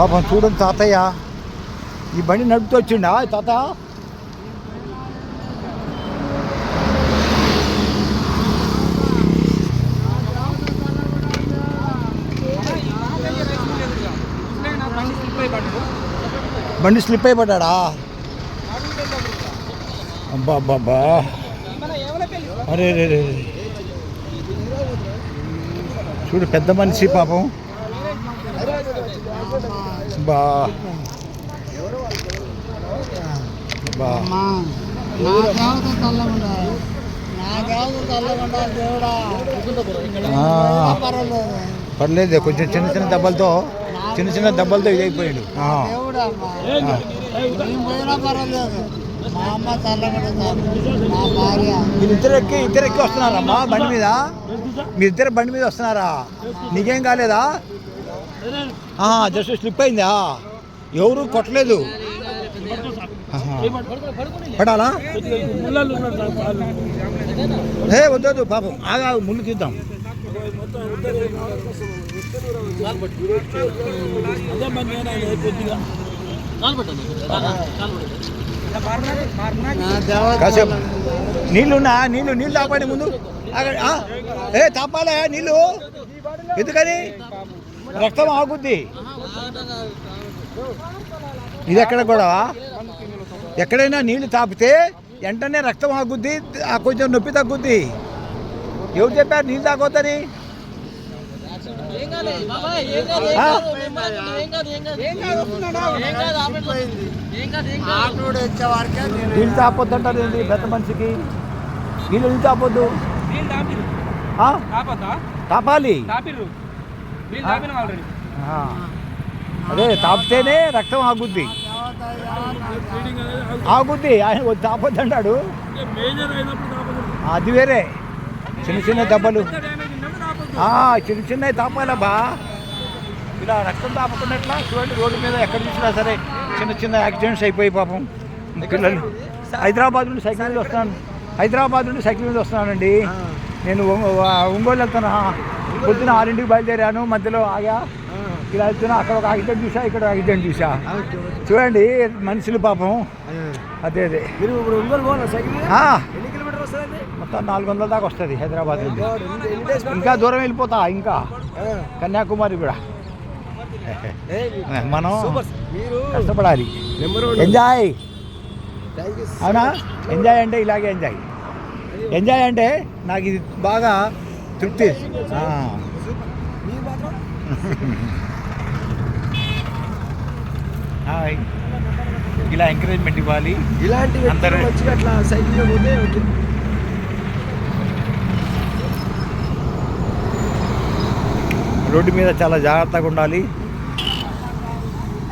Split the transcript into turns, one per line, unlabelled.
పాపం చూడండి తాతయ్య. ఈ బండి నడుపుతూ వచ్చిండా? ఈ తాత. బండి స్లిప్ అయిపడ్డా అబ్బా అబ్బా అరే రే రే. చూడు పెద్ద మనిషి పాపం. బా. బా.
అమ్మా, నా దేవత చల్లగుండా నా దేవత చల్లగుండా దేవుడా.
ఆ.
పర్వాలేదు
పర్లేదు కొంచెం చిన్న చిన్న దెబ్బలతో చిన్న చిన్న దెబ్బలతో ఇదైపోయాడు ఆ.
దేవుడా అమ్మా. నేను పోయినా పర్వాలేదు. మా అమ్మ చల్లగుండా చాలు నా భార్య.
మీరిద్దరు ఎక్కి ఇద్దరు ఎక్కి వస్తున్నారమ్మా బండి మీద? మీరిద్దరు బండి మీద వస్తున్నారా? నీకేం కాలేదా? జస్ట్ స్లిప్ అయిందా ఎవరు కొట్టలేదు. పడాలా? ఏ వద్దు పాపం. ఆగా ముళ్ళు తీద్దాం. కాసేపు. నీళ్ళున్నా నీళ్ళు నీళ్ళు తాపండి ముందు. ఏ తాపాలే నీళ్ళు. ఎందుకని? రక్తం ఆగుద్ది. ఇది ఎక్కడ కూడా ఎక్కడైనా నీళ్ళు తాపితే వెంటనే రక్తం ఆగుద్ది ఆ కొంచెం నొప్పి తగ్గుద్ది. ఎవరు చెప్పారు నీళ్ళు తాగొద్దని? నీళ్ళు తాపొద్దంటారు ఏంటి పెద్ద మనిషికి? నీళ్ళు నీళ్ళు తాపొద్దు? తాపాలి. అదే తాపితేనే రక్తం ఆగుద్ది. ఆగుద్ది. ఆయన వద్దు తాపొద్దంటాడు అది వేరే. చిన్న చిన్న దెబ్బలు. ఆ, చిన్న చిన్నవి తాపాలబ్బా ఇలా రక్తం తాపకున్నట్లా చూడండి రోడ్డు మీద ఎక్కడ చూసినా సరే చిన్న చిన్న యాక్సిడెంట్స్ అయిపోయి పాపం. పిల్లలు. హైదరాబాద్ నుండి సైకిల్ మీద వస్తున్నాను. హైదరాబాద్ నుండి సైకిల్ మీద వస్తున్నానండి. నేను ఒంగో- ఒంగోలు వెళ్తున్నా. పొద్దున ఆరింటికి బయలుదేరాను మధ్యలో ఆగా. ఇలా వెళ్తున్నా అక్కడ ఒక యాక్సిడెంట్ చూసా ఇక్కడ ఒక యాక్సిడెంట్ చూసా. చూడండి మనుషులు పాపం. అదే అదే. మొత్తం నాలుగు వందల దాకా వస్తుంది హైదరాబాద్ ఇంకా దూరం వెళ్ళిపోతా ఇంకా. కన్యాకుమారి కూడా. మనం కష్టపడాలి. ఎంజాయ్. అవునా? ఎంజాయ్ అంటే ఇలాగే ఎంజాయ్. ఎంజాయ్ అంటే నాకు ఇది బాగా తృప్తి. హాయ్. ఇలా ఎంకరేజ్మెంట్ ఇవ్వాలి
ఇలాంటి
అందరూ-
అట్లా సైకిల్ మీద పోతే ఓకే.
రోడ్డు మీద చాలా జాగ్రత్తగా ఉండాలి